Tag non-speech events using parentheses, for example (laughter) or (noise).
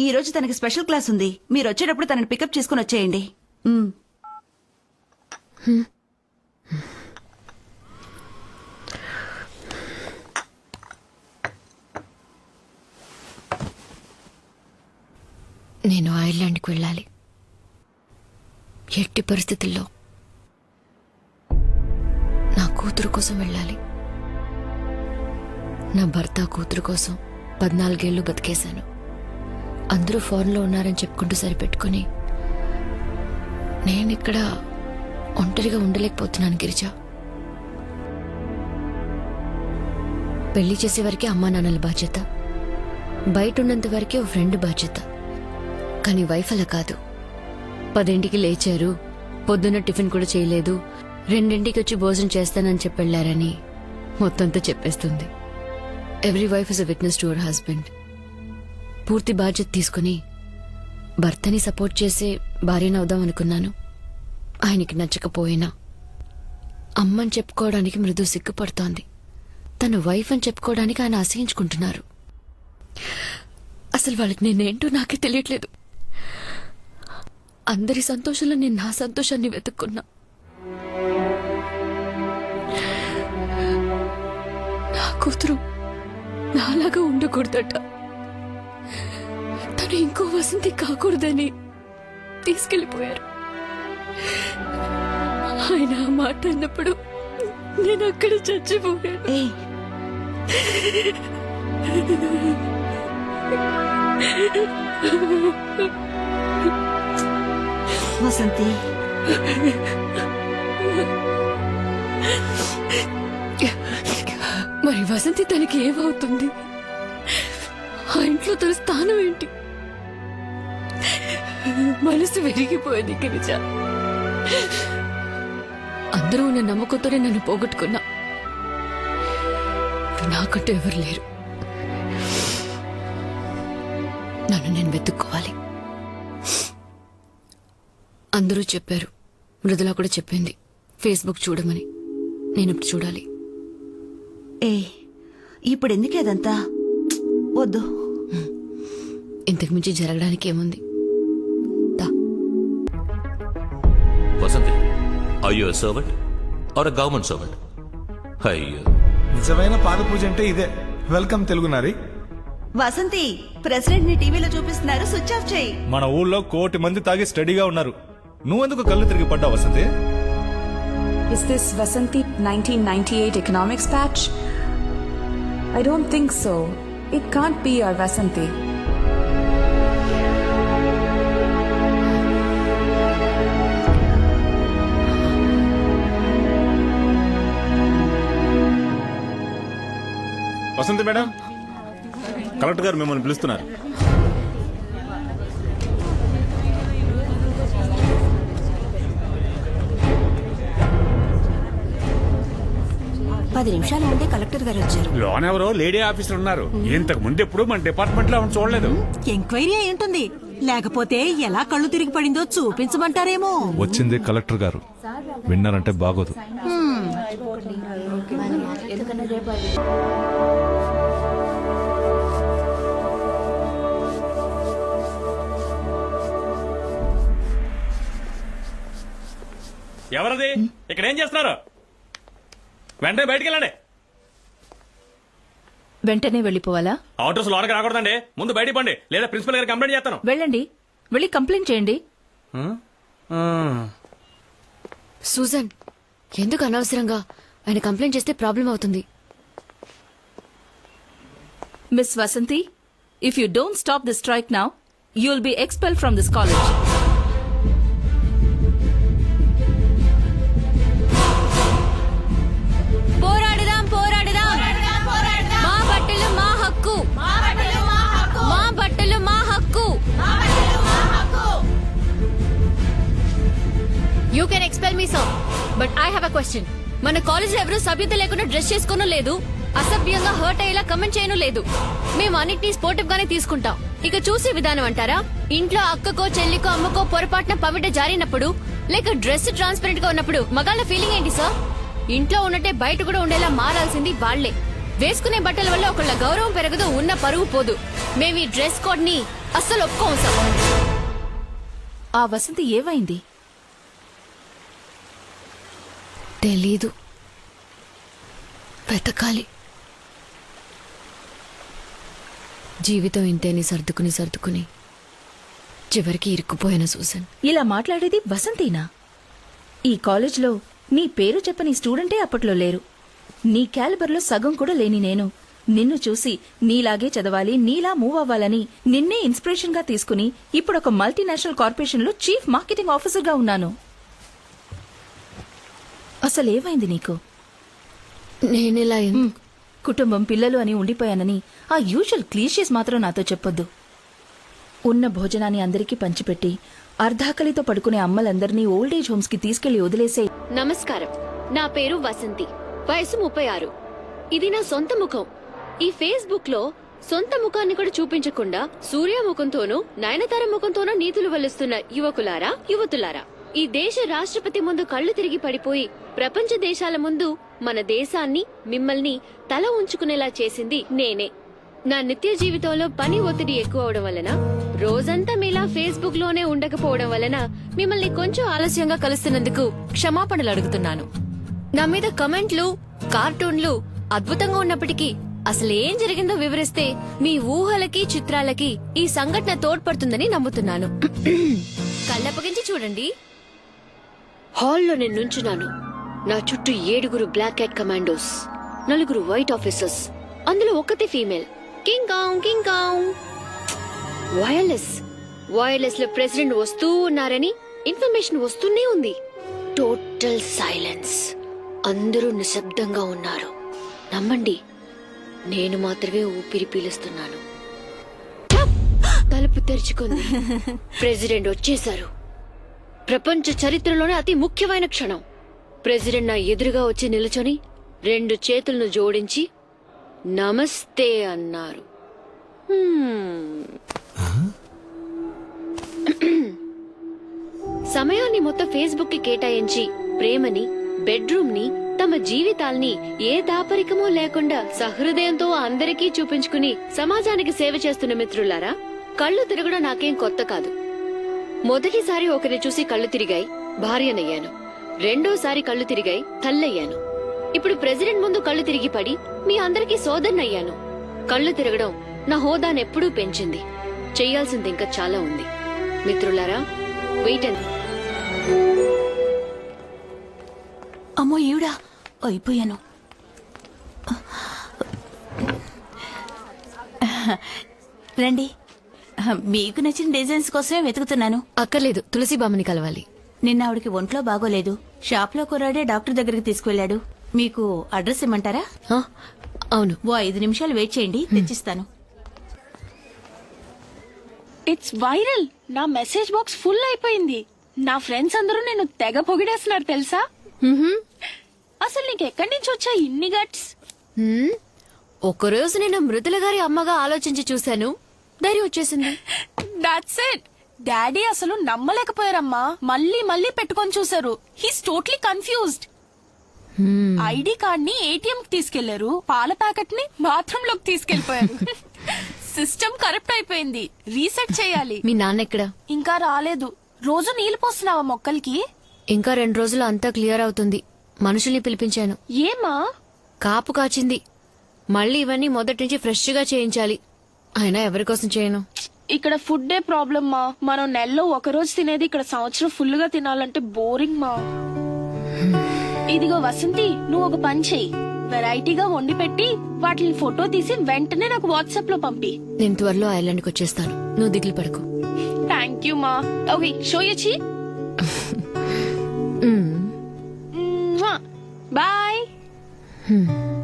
ఈ రోజు తనకి స్పెషల్ క్లాస్ ఉంది. మీరు వచ్చేటప్పుడు తనని పికప్ చేసుకుని వచ్చేయండి. నేను ఐర్లాండ్కి వెళ్ళాలి. ఎట్టి పరిస్థితుల్లో నా కూతురు కోసం వెళ్ళాలి. నా భర్త కూతురు కోసం పద్నాలుగేళ్ళు బతికేశాను. అందరూ ఫారెన్లో ఉన్నారని చెప్పుకుంటూ సరిపెట్టుకుని నేను ఇక్కడ ఒంటరిగా ఉండలేకపోతున్నాను గిరిజ. పెళ్ళి చేసే వరకే అమ్మా నాన్నల బాధ్యత. బయట ఉన్నంత వరకే ఓ ఫ్రెండ్ బాధ్యత. కానీ వైఫ్ అలా కాదు. పదింటికి లేచారు పొద్దున్న టిఫిన్ కూడా చేయలేదు రెండింటికి వచ్చి భోజనం చేస్తానని చెప్పెళ్ళారని మొత్తంతో చెప్పేస్తుంది. Every wife is a witness to our husband పూర్తి బాధ్యత తీసుకుని భర్తని సపోర్ట్ చేసే భార్యనవుదాం అనుకున్నాను. ఆయనకి నచ్చకపోయినా అమ్మని చెప్పుకోవడానికి మృదు సిగ్గుపడుతోంది. తన వైఫ్ అని చెప్పుకోవడానికి ఆయన ఆశయించుకుంటున్నారు అసలు వాళ్ళకి నేనేంటో నాకే తెలియట్లేదు. అందరి సంతోషంలో నేను నా సంతోషాన్ని వెతుక్కున్నా. నా కూతురు నాలాగా ఉండకూడదట. తను ఇంకో వసంతి కాకూడదని తీసుకెళ్ళిపోయారు ఆయన ఆ మాట అన్నప్పుడు నేను అక్కడ చచ్చిపోయాను. వసంతి. మరి వసంతి తనకి ఏమవుతుంది? ఆ ఇంట్లో తన స్థానం ఏంటి? మనసు విరిగిపోయింది గిరిజ అందరూ ఉన్న నమ్మకంతోనే నన్ను పోగొట్టుకున్నా. నాకంటూ ఎవరు లేరు. నన్ను నేను వెతుక్కోవాలి. అందరూ చెప్పారు. మృదుల కూడా చెప్పింది. ఫేస్బుక్ చూడమని. నేను ఇప్పుడు చూడాలి. ఏ ఇప్పుడు ఎందుకే అదంతా? వద్దు. ఇంతకు మించి జరగడానికి ఏముంది? I you servant or government servant అయ్యో నిజమైన పాద పూజ అంటే ఇదే. వెల్కమ్ తెలుగు నారి వసంతి ప్రెసిడెంట్ని టీవీలో చూపిస్తున్నారు. స్విచ్ ఆఫ్ చేయి. మన ఊళ్ళో కోటి మంది తాగి స్టడీగా ఉన్నారు. నువ్వెందుకు కళ్ళు తిరిగి పడ్డావు Vasanti? Is this Vasanti 1998 economics patch? I don't think so. It can't be our Vasanti. Vasanti. Madam? Collector గారు మిమ్మల్ని పిలుస్తున్నారు. పది నిమిషాల ముందే కలెక్టర్ గారు వచ్చారు. లోన్ ఎవరో లేడీ ఆఫీసర్ ఉన్నారు. ఇంతకు ముందు ఎప్పుడు మన డిపార్ట్మెంట్లో చూడలేదు. ఎంక్వైరీ అయి ఉంటుంది. లేకపోతే ఎలా కళ్ళు తిరిగి పడిందో చూపించమంటారేమో. వచ్చింది కలెక్టర్ గారు. విన్నారంటే బాగోదు. ఎవరది? ఇక్కడ ఏం చేస్తున్నారు? వెంటనే బయటికి వెళ్ళండి. వెంటనే వెళ్ళిపోవాలా? ఆటోస్ లోనకి రాకూడదండి. ముందు బయటికి పండి. లేదా ప్రిన్సిపల్ గారికి కంప్లైంట్ చేస్తాను. వెళ్ళండి. వెళ్ళి కంప్లైంట్ చేయండి. సూజన్ ఎందుకు అనవసరంగా ఆయన కంప్లైంట్ చేస్తే ప్రాబ్లం అవుతుంది? Miss Vasanti if you don't stop the strike now you will be expel from this college expel me so but I have a question మన కాలేజ్ ఎవరూ ఎవరు సభ్యత లేకుండా డ్రెస్ చేసుకోను లేదు. అసభ్యంగా హర్ట్ అయ్యేలా కమెంట్ చేయను లేదు. మేము అన్నిటినీ స్పోర్టివ్ గానే తీసుకుంటాం. ఇక చూసే విధానం అంటారా? ఇంట్లో అక్కకో చెల్లికో అమ్మకో పొరపాటున పవిట జారినప్పుడు లేక డ్రెస్ ట్రాన్స్పరెంట్గా ఉన్నప్పుడు మగాళ్ళ ఫీలింగ్ ఏంటి సార్ ఇంట్లో ఉన్నట్టే బయట కూడా ఉండేలా మారాల్సింది వాళ్ళే వేసుకునే బట్టల వల్ల ఒకళ్ళ గౌరవం పెరగదు ఉన్న పరువు పోదు. మేము ఈ డ్రెస్ కోడ్ని అస్సలు ఒప్పుకోం సార్ ఆ వసంతి ఏమైంది? తెలీదు. వెతకాలి. జీవితం ఇంతేని సర్దుకుని సర్దుకుని చివరికి ఇరుక్కుపోయిన సూసన్. ఇలా మాట్లాడేది వసంతీనా? ఈ కాలేజ్లో నీ పేరు చెప్పని స్టూడెంటే అప్పట్లో లేరు. నీ క్యాలిబర్లో సగం కూడా లేని నేను. నిన్ను చూసి నీలాగే చదవాలి నీలా మూవ్ అవ్వాలని నిన్నే ఇన్స్పిరేషన్గా తీసుకుని ఇప్పుడు ఒక మల్టీనేషనల్ కార్పొరేషన్లో చీఫ్ మార్కెటింగ్ ఆఫీసర్గా ఉన్నాను. అసలేమైంది నీకు? నేనెలా కుటుంబం పిల్లలు అని ఉండిపోయానని ఆ యూజువల్ క్లీషియస్ మాత్రం నాతో చెప్పొద్దు. ఉన్న భోజనాన్ని అందరికీ పంచిపెట్టి అర్ధాకలితో పడుకునే అమ్మలందరినీ ఓల్డేజ్ హోమ్స్కి తీసుకెళ్ళి వదిలేసే నమస్కారం. నా పేరు వసంతి. వయసు ముప్పై ఆరు ఇది నా సొంత ముఖం. ఈ ఫేస్బుక్లో సొంత ముఖాన్ని కూడా చూపించకుండా సూర్య ముఖంతోనూ నయనతార ముఖంతోనూ నీతులు వల్లిస్తున్న యువకులారా యువతులారా? ఈ దేశ రాష్ట్రపతి ముందు కళ్ళు తిరిగి పడిపోయి ప్రపంచ దేశాల ముందు మన దేశాన్ని మిమ్మల్ని తల ఉంచుకునేలా చేసింది నేనే. నా నిత్య జీవితంలో పని ఒత్తిడి ఎక్కువ అవడం వలన రోజంతా మీలా ఫేస్బుక్లోనే ఉండకపోవడం వలన మిమ్మల్ని కొంచెం ఆలస్యంగా కలుస్తున్నందుకు క్షమాపణలు అడుగుతున్నాను. నా మీద కమెంట్లు కార్టూన్లు అద్భుతంగా ఉన్నప్పటికీ అసలు ఏం జరిగిందో వివరిస్తే మీ ఊహలకి చిత్రాలకి ఈ సంఘటన తోడ్పడుతుందని నమ్ముతున్నాను. (clears throat) కళ్ళప్పగించి చూడండి. హాల్లో నేను నుంచున్నాను. నా చుట్టూ ఏడుగురు బ్లాక్ క్యాట్ కమాండోస్ నలుగురు వైట్ ఆఫీసర్స్ అందులో ఒకటి female. King Kong King Kong. Wireless. వైర్లెస్లో president వస్తూ ఉన్నారని ఇన్ఫర్మేషన్ వస్తూనే ఉంది. Total silence. అందరూ నిశ్శబ్దంగా ఉన్నారు. నమ్మండి నేను మాత్రమే ఊపిరి పీలుస్తున్నాను! తలుపు తెరుచుకుంది. (laughs) ప్రెసిడెంట్ వచ్చేశారు. ప్రపంచ చరిత్రలోనే అతి ముఖ్యమైన క్షణం. ప్రెసిడెంట్ నా ఎదురుగా వచ్చి నిలుచొని రెండు చేతులను జోడించి నమస్తే అన్నారు. సమయాన్ని మొత్తం ఫేస్బుక్కి కేటాయించి ప్రేమని బెడ్రూమ్ని తమ జీవితాల్ని ఏ దాపరికమో లేకుండా సహృదయంతో అందరికీ చూపించుకుని సమాజానికి సేవ చేస్తున్న మిత్రులారా కళ్ళు తిరగడం నాకేం కొత్త కాదు. మొదటిసారి ఒకరిని చూసి కళ్ళు తిరిగాయి భార్యనయ్యాను. రెండోసారి కళ్ళు తిరిగాయి తల్లయ్యాను. ఇప్పుడు ప్రెసిడెంట్ ముందు కళ్ళు తిరిగి పడి మీ అందరికీ సోదరునయ్యాను. కళ్ళు తిరగడం నా హోదానెప్పుడూ పెంచింది. చెయ్యాల్సింది ఇంకా చాలా ఉంది. మిత్రులారా వెయిట్ అండ్ అమ్మో ఈవిడా. అయిపోయాను. రండి. (laughs) మీకు నచ్చిన డిజైన్స్ కోసమే వెతుకుతున్నాను. అక్కర్లేదు తులసి బామ్మని కలవాలి. నిన్న ఆవిడకి ఒంట్లో బాగోలేదు. షాప్లో కుర్రాడే డాక్టర్ దగ్గరికి తీసుకువెళ్ళాడు. మీకు అడ్రస్ ఇమ్మంటారా? ఆ, అవును. ఓ ఐదు నిమిషాలు వెయిట్ చేయండి తెచ్చిస్తాను. ఇట్స్ వైరల్ నా మెసేజ్ బాక్స్ ఫుల్ అయిపోయింది. నా ఫ్రెండ్స్ అందరూ నేను తెగ పొగిడేస్తున్నారు తెలుసా? అసలు నీకు ఎక్కడి నుంచి వచ్చా ఇన్ని గట్స్? హ్మ్? ఒకరోజు నేను మృదుల గారి అమ్మగా ఆలోచించి చూశాను. ధైర్యం వచ్చేసింది. దాట్స్ ఇట్ డాడీ అసలు నమ్మలేకపోయారమ్మా. మళ్ళీ మళ్ళీ పెట్టుకొని చూసారు హీస్ టోటలీ కన్ఫ్యూజ్డ్ ఐడి కార్డ్ని ఏటీఎం కి తీసుకెళ్ళారు. పాల ప్యాకెట్ని బాత్రూమ్లోకి తీసుకెళ్ళిపోయారు సిస్టమ్ (laughs) కరెక్ట్ అయిపోయింది. రీసెట్ చేయాలి. మీ నాన్న ఎక్కడ? ఇంకా రాలేదు. రోజు నీళ్ళు పోస్తున్నావా మొక్కలకి? ఇంకా రెండు రోజులు అంతా క్లియర్ అవుతుంది. మనుషుల్ని పిలిపించాను. ఏమా? కాపు కాచింది. మళ్ళీ ఇవన్నీ మొదటి నుంచి ఫ్రెష్గా చేయించాలి. అయినా ఎవరి కోసం చేయను? ఇక్కడ ఫుడ్ ప్రాబ్లం మా. మనం నెలలో ఒక రోజు తినేది ఇక్కడ సంవత్సరం ఫుల్గా తినాలంటే బోరింగ్ మా. ఇదిగో వసంతి నువ్వు ఒక పని చెయ్యి. వెరైటీగా వండి పెట్టి వాటిని ఫోటో తీసి వెంటనే నాకు వాట్సాప్లో పంపి. నేను త్వరలో ఐలాండ్కి వచ్చేస్తాను. నువ్వు దిగులు పడకు. థ్యాంక్ యూ మా. ఓకే షో యచ్చి (laughs) బాయ్.